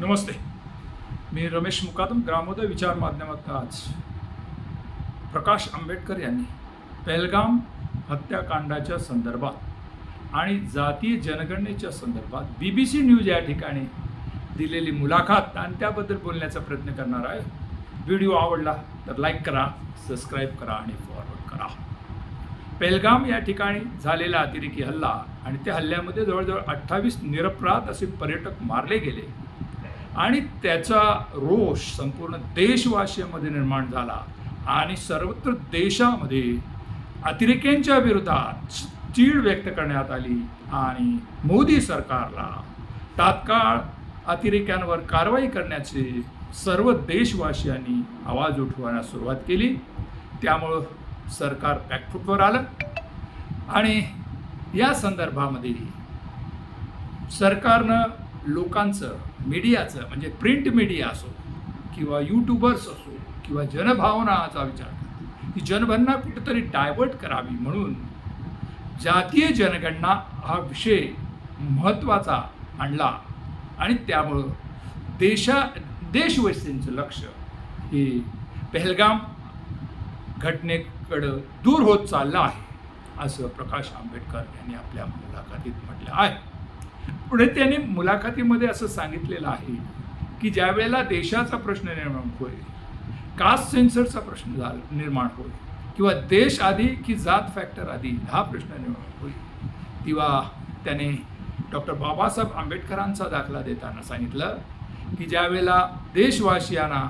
नमस्ते. मी रमेश मुकादम ग्रामोदय विचार माध्यमातून आज प्रकाश आंबेडकर यांनी पहलगाम हत्याकांडाच्या संदर्भात आणि जातीय जनगणनेच्या संदर्भात बी बी सी न्यूज या ठिकाणी दिलेली मुलाखत आणि त्याबद्दल बोलण्याचा प्रयत्न करणार आहे. व्हिडिओ आवडला तर लाईक करा सबस्क्राईब करा आणि फॉरवर्ड करा. पेलगाम या ठिकाणी झालेला अतिरेकी हल्ला आणि त्या हल्ल्यामध्ये जवळजवळ अठ्ठावीस निरपराध असे पर्यटक मारले गेले. आणि त्याचा रोष संपूर्ण देशवासियांमध्ये निर्माण झाला. आणि सर्वत्र देशामध्ये अतिरेक्यांच्या विरोधात चीड व्यक्त करण्यात आली आणि मोदी सरकारला तात्काळ अतिरेक्यांवर कारवाई करण्याचे सर्व देशवासियांनी आवाज उठवण्यास सुरुवात केली. त्यामुळं सरकार बॅकफुटवर आलं. आणि या संदर्भामध्ये सरकारनं लोकांचं मीडियाचं म्हणजे प्रिंट मीडिया असो किंवा यूट्यूबर्स असो किंवा जनभावनाचा विचार करा, ही जनभावना कुठेतरी डायवर्ट करावी म्हणून जातीय जनगणना हा विषय महत्त्वाचा आणला आणि त्यामुळं देशा देशवासींचं लक्ष हे पहलगाम घटनेकडं दूर होत चाललं आहे असं प्रकाश आंबेडकर यांनी आपल्या मुलाखतीत म्हटलं आहे. पुढे त्यांनी मुलाखतीमध्ये असं सांगितलेलं आहे की ज्या वेळेला देशाचा प्रश्न निर्माण होईल कास्ट सेन्सरचा प्रश्न झाला निर्माण होईल किंवा देश आधी की जात फॅक्टर आधी हा प्रश्न निर्माण होईल. किंवा त्याने डॉक्टर बाबासाहेब आंबेडकरांचा दाखला देताना सांगितलं की ज्या वेळेला देशवासियांना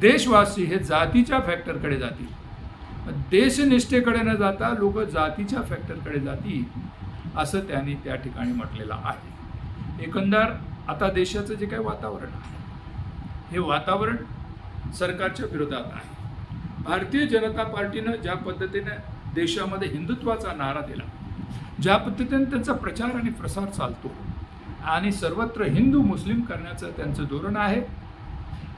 देशवासी हे जातीच्या फॅक्टरकडे जातील देशनिष्ठेकडे न जाता लोक जातीच्या फॅक्टरकडे जातील असं त्यांनी त्या ठिकाणी म्हटलेलं आहे. एकंदर आता देशाचं जे काही वातावरण आहे हे वातावरण सरकारच्या विरोधात आहे. भारतीय जनता पार्टीनं ज्या पद्धतीने देशामध्ये हिंदुत्वाचा नारा दिला ज्या पद्धतीने त्यांचा प्रचार आणि प्रसार चालतो आणि सर्वत्र हिंदू मुस्लिम करण्याचं त्यांचं धोरण आहे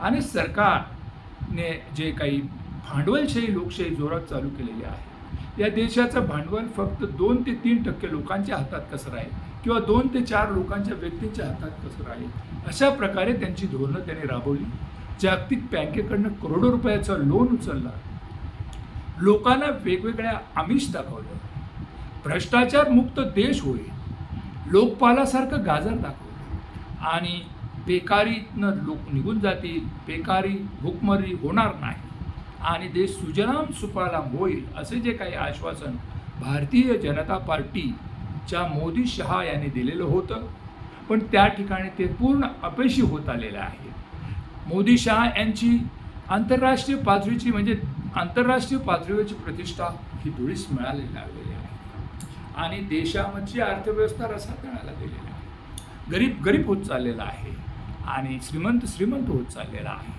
आणि सरकारने जे काही भांडवलशाही लोकशाही जोरात चालू केलेली आहे या देशाचं भांडवल फक्त दोन ते तीन टक्के लोकांच्या हातात कसं राहील? किंवा दोन ते चार लोकांच्या व्यक्तींच्या हातात कसं राहील? अशा प्रकारे त्यांची धोरणं त्यांनी राबवली. जागतिक बँकेकडनं करोडो रुपयाचं लोन उचलला. लोकांना वेगवेगळ्या आमिष दाखवलं. भ्रष्टाचार मुक्त देश होईल. लोकपालासारखं गाजर दाखवलं. आणि बेकारीतनं लोक निघून जातील. बेकारी भूकमरी होणार नाही. आणि देश सुजलाम सुफलाम होईल असे जे काही आश्वासन भारतीय जनता पार्टीच्या मोदी शहा यांनी दिलेलं होतं. पण त्या ठिकाणी ते पूर्ण अपयशी होत आलेलं आहे मोदी शहा यांची आंतरराष्ट्रीय पातळीची म्हणजे आंतरराष्ट्रीय पातळीवरची प्रतिष्ठा ही धुळीस मिळालेली लागलेली आहे. आणि देशामध्ये अर्थव्यवस्था रसातळाला गेलेली आहे. गरीब गरीब होत चाललेला आहे. आणि श्रीमंत श्रीमंत होत चाललेला आहे.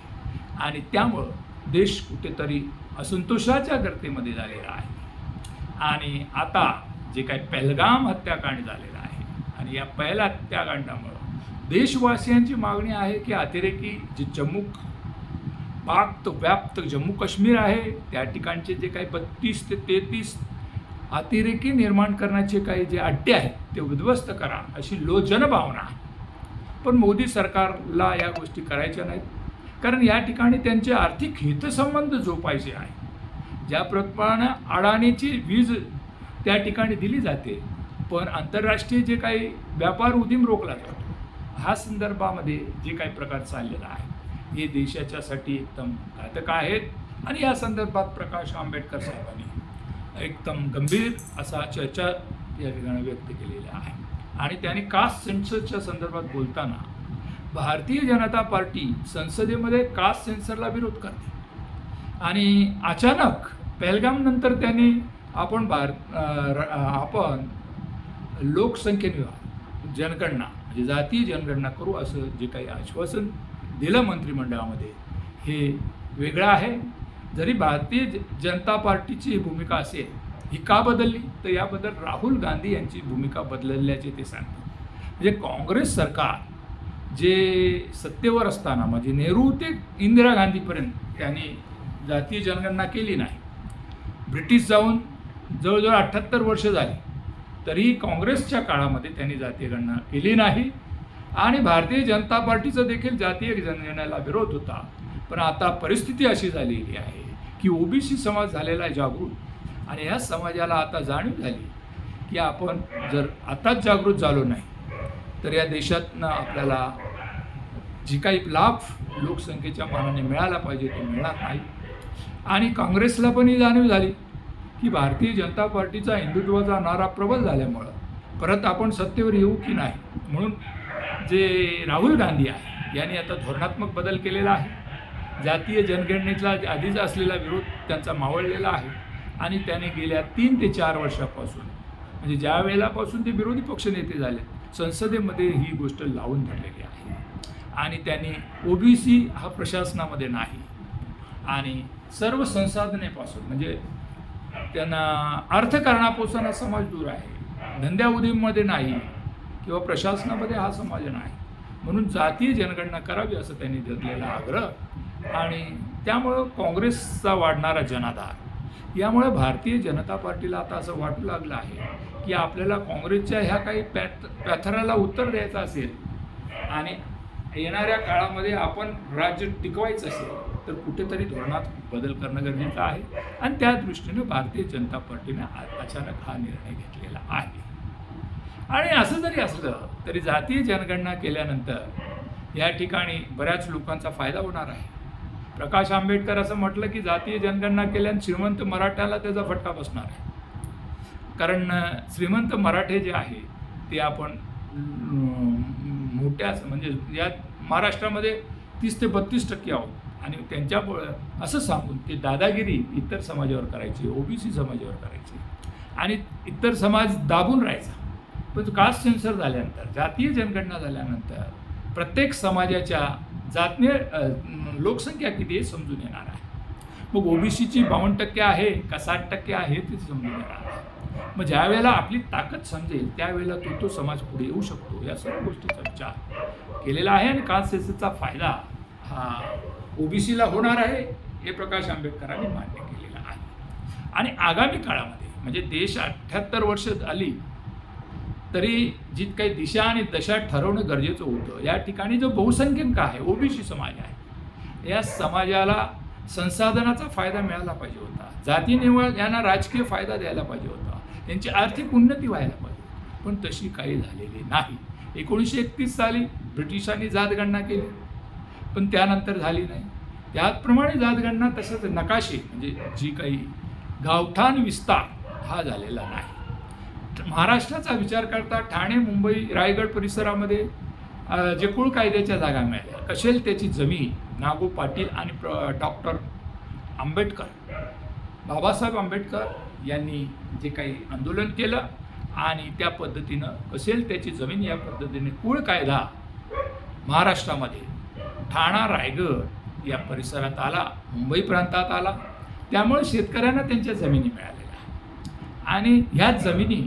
आणि त्यामुळं देश कुठेतरी असंतोषाच्या गर्तेमध्ये झालेला आहे. आणि आता जे काही पहलगाम हत्याकांड झालेलं आहे आणि या पहिल्या हत्याकांडामुळं देशवासियांची मागणी आहे की अतिरेकी जे जम्मू पाक व्याप्त जम्मू काश्मीर आहे त्या ठिकाणचे जे काही बत्तीस ते तेहतीस अतिरेकी निर्माण करण्याचे काही जे अड्डे आहेत ते उद्ध्वस्त करा अशी लो जनभावना आहे. पण मोदी सरकारला या गोष्टी करायच्या नाहीत. कारण या ठिकाणी त्यांचे आर्थिक हितसंबंध जोपायचे आहे. ज्याप्रमाणे अडाणीची वीज त्या ठिकाणी दिली जाते पण आंतरराष्ट्रीय जे काही व्यापार उदीम रोखला जातो हा संदर्भामध्ये जे काही प्रकार चाललेला आहे हे देशाच्यासाठी एकदम घातक आहेत आणि या संदर्भात प्रकाश आंबेडकर साहेबांनी एकदम गंभीर असा चर्चा या ठिकाणी व्यक्त केलेल्या आहे. आणि त्यांनी कास्ट सेन्सरच्या संदर्भात बोलताना भारतीय जनता पार्टी संसदेमध्ये कास्ट सेन्सरला विरोध करते. आणि अचानक पहलगामनंतर त्यांनी आपण भार आपण लोकसंख्येने जनगणना म्हणजे जातीय जनगणना करू असं जे काही आश्वासन दिलं मंत्रिमंडळामध्ये हे वेगळं आहे. जरी भारतीय जनता पार्टीची भूमिका असेल ही का बदलली? तर याबद्दल राहुल गांधी यांची भूमिका बदलल्याचे ते सांगतात. म्हणजे काँग्रेस सरकार जे सत्तेवर असताना म्हणजे नेहरू ते इंदिरा गांधीपर्यंत त्यांनी जातीय जनगणना केली नाही. ब्रिटिश जाऊन जवळजवळ अठ्ठ्याहत्तर वर्ष झाली. तरी काँग्रेसच्या काळामध्ये त्यांनी जातीय गणना केली नाही. आणि भारतीय जनता पार्टीचा देखील जातीय जनगणनेला विरोध होता. पण आता परिस्थिती अशी झालेली आहे की ओबीसी समाज झालेला आहे जागृत. आणि या समाजाला आता जाणीव झाली की आपण जर आताच जागृत झालो नाही तर या देशातनं आपल्याला जी काही लाभ लोकसंख्येच्या मानाने मिळाला पाहिजे तो मिळणार नाही. आणि काँग्रेसला पण ही जाणीव झाली की भारतीय जनता पार्टीचा हिंदुत्वाचा नारा प्रबल झाल्यामुळं परत आपण सत्तेवर येऊ की नाही? म्हणून जे राहुल गांधी आहे यांनी आता धोरणात्मक बदल केलेला आहे. जातीय जनगणनेतला आधीच असलेला विरोध त्यांचा मावळलेला आहे. आणि त्याने गेल्या तीन ते चार वर्षापासून म्हणजे ज्या वेळेलापासून ते विरोधी पक्षनेते झाले संसदेमध्ये ही गोष्ट लावून धरलेली आहे. आणि त्यांनी ओबीसी हा प्रशासनामध्ये नाही. आणि सर्व संसाधनेपासून म्हणजे त्यांना अर्थकारणापासून हा समाज दूर आहे. धंद्या उदीमध्ये नाही किंवा प्रशासनामध्ये हा समाज नाही. म्हणून जातीय जनगणना करावी असं त्यांनी धरलेला आग्रह. आणि त्यामुळं काँग्रेसचा वाढणारा जनाधार. यामुळे भारतीय जनता पार्टीला आता असं वाटू लागलं आहे की आपल्याला काँग्रेसच्या ह्या काही पॅथ पॅथराला उत्तर द्यायचं असेल आणि येणाऱ्या काळामध्ये आपण राज्य टिकवायचं असेल तर कुठेतरी धोरणात बदल करणं गरजेचं आहे. आणि त्या दृष्टीने भारतीय जनता पार्टीने अचानक हा निर्णय घेतलेला आहे. आणि असं जरी असलं तरी जातीय जनगणना केल्यानंतर या ठिकाणी बऱ्याच लोकांचा फायदा होणार आहे. प्रकाश आंबेडकर असं म्हटलं की जातीय जनगणना केल्यानं श्रीमंत मराठ्याला त्याचा फटका बसणार आहे. कारण श्रीमंत मराठे जे आहे ते आपण मोठ्या म्हणजे या महाराष्ट्रामध्ये तीस ते बत्तीस टक्के आहोत. आणि त्यांच्यामुळं असं सांगून ते दादागिरी इतर समाजावर करायची ओबीसी समाजावर करायची. आणि इतर समाज दाबून राहायचा. पण कास्ट सेन्सर झाल्यानंतर जातीय जनगणना झाल्यानंतर प्रत्येक समाजाच्या जातने लोकसंख्या किती आहे समजून येणार आहे. मग ओबीसीची बावन्न टक्के आहे का साठ टक्के आहे ते समजून येणार आहे. मग ज्या वेळेला आपली ताकद समजेल त्यावेळेला तो तो समाज पुढे येऊ शकतो या सर्व गोष्टीचा विचार केलेला आहे आणि कास्ट फायदा हा ओबीसीला होणार आहे हे प्रकाश आंबेडकरांनी मान्य केलेलं आहे. आणि आगामी काळामध्ये म्हणजे देश अठ्ठ्याहत्तर वर्ष आली तरी जी काही दिशा आणि दशा ठरवणं गरजेचं होतं. या ठिकाणी जो बहुसंख्यक आहे ओबीसी समाज आहे या समाजाला संसाधनाचा फायदा मिळाला पाहिजे होता. जाती निवड यांना राजकीय फायदा द्यायला पाहिजे होता. त्यांची आर्थिक उन्नती व्हायला पाहिजे पण तशी काही झालेली नाही. एकोणीसशे एकतीस साली ब्रिटिशांनी जातगणना केली. पण त्यानंतर झाली नाही. त्याचप्रमाणे जातगणना तसंच नकाशे म्हणजे जी काही गावठाण विस्तार हा झालेला नाही. महाराष्ट्राचा विचार करता ठाणे मुंबई रायगड परिसरामध्ये जे कुळ कायद्याच्या जागा मिळाल्या. कशेल त्याची जमीन नागू पाटील आणि प्र डॉक्टर आंबेडकर. बाबासाहेब आंबेडकर यांनी जे काही आंदोलन केलं आणि त्या पद्धतीनं कसेल त्याची जमीन या पद्धतीने कुळ कायदा महाराष्ट्रामध्ये ठाणा रायगड या परिसरात आला मुंबई प्रांतात आला. त्यामुळे शेतकऱ्यांना त्यांच्या जमिनी मिळालेल्या आणि ह्याच जमिनी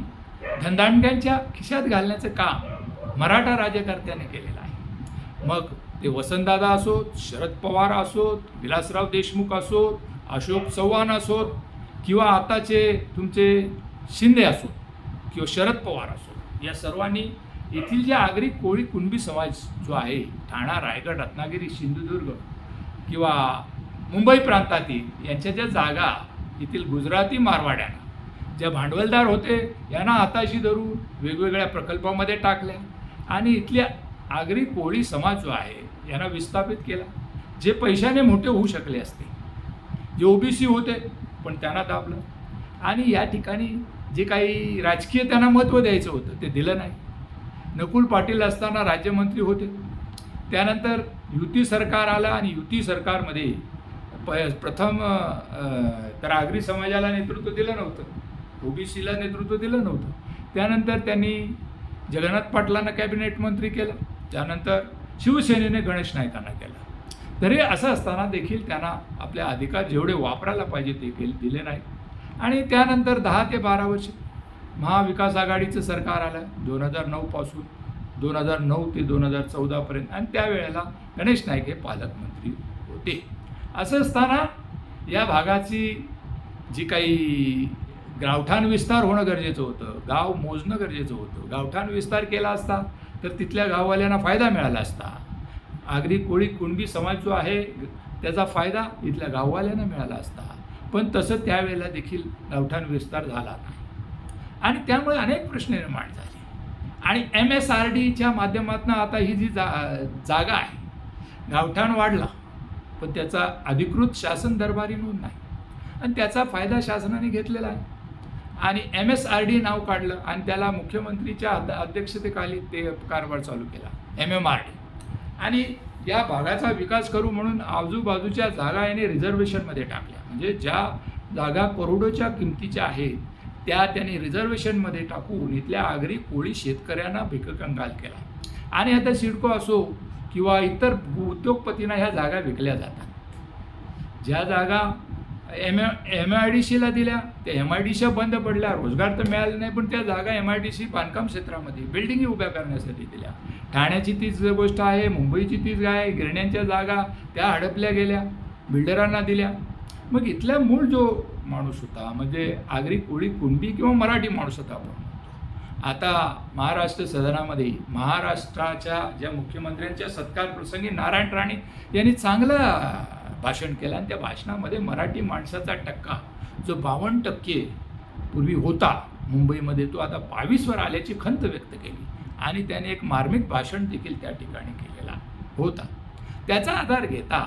धनदांड्यांच्या खिशात घालण्याचं काम मराठा राज्यकर्त्याने केलेलं आहे. मग ते वसंतदादा असोत शरद पवार असोत विलासराव देशमुख असोत अशोक चव्हाण असोत किंवा आताचे तुमचे शिंदे असोत किंवा शरद पवार असोत या सर्वांनी येथील जे आगरी कोळी कुणबी समाज जो आहे ठाणा रायगड रत्नागिरी सिंधुदुर्ग किंवा मुंबई प्रांतातील यांच्या ज्या जागा येथील गुजराती मारवाड्यांना ज्या भांडवलदार होते यांना हाताशी धरून वेगवेगळ्या प्रकल्पामध्ये टाकल्या. आणि इथल्या आगरी कोळी समाज जो आहे यांना विस्थापित केला. जे पैशाने मोठे होऊ शकले असते. जे ओबीसी होते पण त्यांना दाबलं. आणि या ठिकाणी जे काही राजकीय त्यांना महत्त्व द्यायचं होतं ते दिलं नाही. नकुल पाटील असताना राज्यमंत्री होते. त्यानंतर युती सरकार आलं आणि युती सरकारमध्ये प प्रथम तर आगरी समाजाला नेतृत्व दिलं नव्हतं. ओबीसीला नेतृत्व दिलं नव्हतं. त्यानंतर त्यांनी जगन्नाथ पाटलांना कॅबिनेट मंत्री केलं. त्यानंतर शिवसेनेने गणेश नायकांना केला. तरी असं असताना देखील त्यांना आपले अधिकार जेवढे वापरायला पाहिजे ते केले दिले नाही आणि त्यानंतर दहा ते बारा वर्ष महाविकास आघाडीचं सरकार आलं दोन हजार नऊपासून दोन हजार नऊ ते दोन हजार चौदापर्यंत आणि त्यावेळेला गणेश नाईक हे पालकमंत्री होते. असं असताना या भागाची जी काही गावठाण विस्तार होणं गरजेचं होतं. गाव मोजणं गरजेचं होतं. गावठाण विस्तार केला असता तर तिथल्या गाववाल्यांना फायदा मिळाला असता. आगरी कोळी कुणबी समाज जो आहे त्याचा फायदा इथल्या गाववाल्यांना मिळाला असता. पण तसं त्यावेळेला देखील गावठाण विस्तार झाला नाही. आणि त्यामुळे अनेक प्रश्न निर्माण झाले. आणि एम एस आर डीच्या माध्यमातून आता ही जी जा जागा आहे गावठाण वाढला. पण त्याचा अधिकृत शासन दरबारी नोंद नाही. आणि त्याचा फायदा शासनाने घेतलेला आहे. आणि एम एस आर डी नाव काढलं आणि त्याला मुख्यमंत्रीच्या अध्यक्षतेखाली ते कारभार चालू केला एम एम आर डी आणि या भागाचा विकास करू म्हणून आजूबाजूच्या जागा याने रिझर्वेशनमध्ये टाकल्या. म्हणजे ज्या जागा करोडोच्या किमतीच्या आहेत त्या त्यांनी रिझर्वेशनमध्ये टाकून इथल्या आगरी कोळी शेतकऱ्यांना भिककंगाल केला. आणि आता सिडको असो किंवा इतर उद्योगपतींना ह्या जागा विकल्या जातात. ज्या जागा एम एम आय डी सीला दिल्या. त्या एम आय डी सी बंद पडल्या. रोजगार तर मिळाला नाही पण त्या जागा एम आय डी सी बांधकाम क्षेत्रामध्ये बिल्डिंगी उभ्या करण्यासाठी दिल्या. ठाण्याची तीच गोष्ट आहे मुंबईची तीच आहे गिरण्यांच्या जागा त्या हडपल्या गेल्या बिल्डरांना दिल्या. मग इथला मूळ जो माणूस होता म्हणजे आगरी कोळी कुणबी किंवा मराठी माणूस होता आपण आता महाराष्ट्र सदनामध्ये महाराष्ट्राच्या ज्या मुख्यमंत्र्यांच्या सत्कार प्रसंगी नारायण राणे यांनी चांगलं भाषण केलं आणि त्या भाषणामध्ये मराठी माणसाचा टक्का जो बावन्न टक्के पूर्वी होता मुंबईमध्ये तो आता बावीसवर आल्याची खंत व्यक्त केली. आणि त्याने एक मार्मिक भाषण देखील त्या ठिकाणी केलेला होता. त्याचा आधार घेता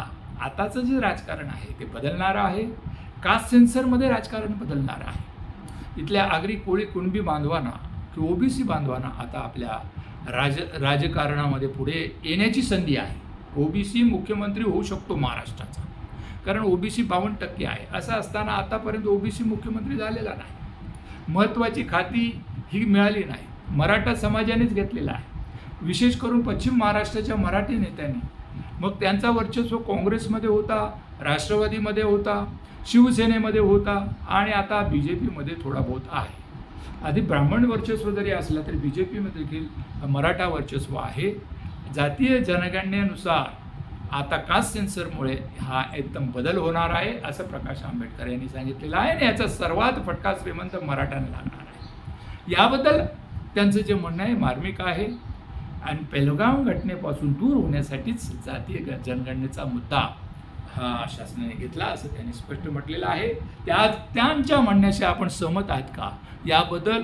आताचं जे राजकारण आहे ते बदलणारं आहे. कास्ट सेन्सरमध्ये राजकारण बदलणारं आहे. इथल्या आगरी कोळी कुणबी बांधवांना किंवा ओबीसी बांधवांना आता आपल्या राज राजकारणामध्ये पुढे येण्याची संधी आहे. ओबीसी मुख्यमंत्री होऊ शकतो महाराष्ट्राचा. कारण ओबीसी बावन्न टक्के आहे. असं असताना आतापर्यंत ओबीसी मुख्यमंत्री झालेला नाही. महत्त्वाची खाती ही मिळाली नाही. मराठा समाजानेच घेतलेला आहे. विशेष करून पश्चिम महाराष्ट्राच्या मराठी नेत्यांनी. मग त्यांचा वर्चस्व काँग्रेसमध्ये होता राष्ट्रवादीमध्ये होता शिवसेनेमध्ये होता आणि आता बी जे पीमध्ये थोडा बहुत आहे. आधी ब्राह्मण वर्चस्व जरी असलं तरी बी जे पीमध्ये देखील मराठा वर्चस्व आहे. जातीय जनगणनेनुसार आता कास्ट सेन्सरमुळे हा एकदम बदल होणार आहे असं प्रकाश आंबेडकर यांनी सांगितलेलं आहे. आणि याचा सर्वात फटका श्रीमंत मराठ्यांना लागणार आहे. याबद्दल त्यांचं जे म्हणणं आहे मार्मिक आहे. आणि पेलगाव घटनेपासून दूर होण्यासाठीच जातीय ग- जनगणनेचा मुद्दा हा शासनाने घेतला असं त्यांनी स्पष्ट म्हटलेलं आहे. त्या त्यांच्या म्हणण्याशी आपण सहमत आहात का? याबद्दल